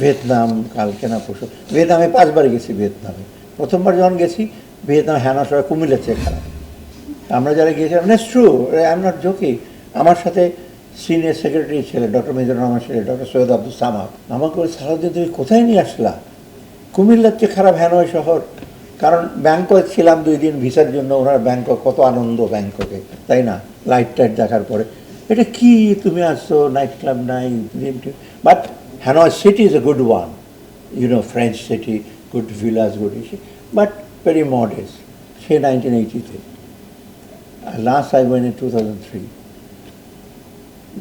Vietnam, কালকে না পরশু, ভিয়েতনামে পাঁচবার গেছি ভিয়েতনামে। প্রথমবার যখন গেছি, ভিয়েতনাম, হ্যানা সবাই কুমিল্লার চেয়ে খারাপ আমরা যারা গিয়েছিলাম নেস ট্রু আই নট জোকি আমার সাথে সিনিয়র সেক্রেটারি ছিলেন ডক্টর মেজর রহমান ছিলেন ডক্টর সৈয়দ আব্দুল সামাদ আমাকে বলে, সারাদিন তুমি কোথায় নিয়ে আসলা? কুমিল্লার চেয়ে খারাপ হ্যানয় শহর। কারণ ব্যাংকক ছিলাম দুই দিন ভিসার জন্য, ওনার ব্যাংকক কত আনন্দ ব্যাংককে, তাই না? লাইট টাইট দেখার পরে। এটা কি, তুমি আসছো নাইট ক্লাব নাই but Hanoi city is a good one you know French city good villas good but very modest say nineteen এইটিতে Last I went in 2003.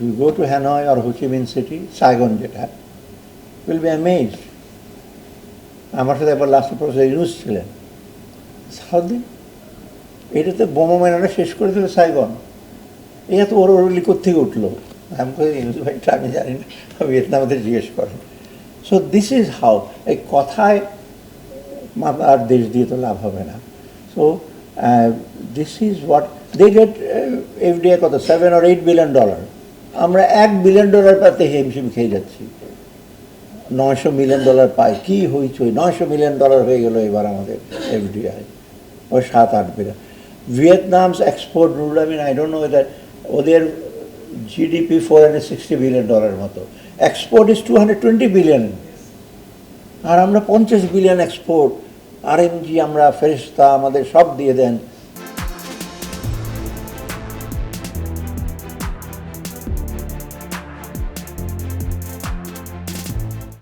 You go to Hanoi or Ho Chi Minh City, Saigon যেটা will be amazed. আমার সাথে একবার লাস্টে professor Yunus ছিলেন সারাদিন এটাতে বোমা মেনাটা শেষ করে দিল সাইগন এই এত ওর ওরলি থেকে উঠলো ভাইটা আমি জানি না ভিয়েতনামদের জিজ্ঞেস করেন সো দিস ইজ হাউ এই কথায় আর দেশ দিয়ে তো লাভ হবে না। So this is what they get FDI কত? Seven or eight billion dollar আমরা এক বিলিয়ন ডলার পাতে হিমশিম খেয়ে যাচ্ছি। নয়শো মিলিয়ন ডলার পাই, কি হইচই? নয়শো মিলিয়ন ডলার হয়ে গেল এবার আমাদের এফডিআই। ও সাত, আট billion Vietnam's export rule I mean I don't know ওদের জিডিপি ফোর বিলিয়ন ডলার মতো। এক্সপোর্ট ইজ টু বিলিয়ন আর আমরা পঞ্চাশ বিলিয়ন এক্সপোর্ট আর আমরা ফেরিস্তা আমাদের সব দিয়ে দেন।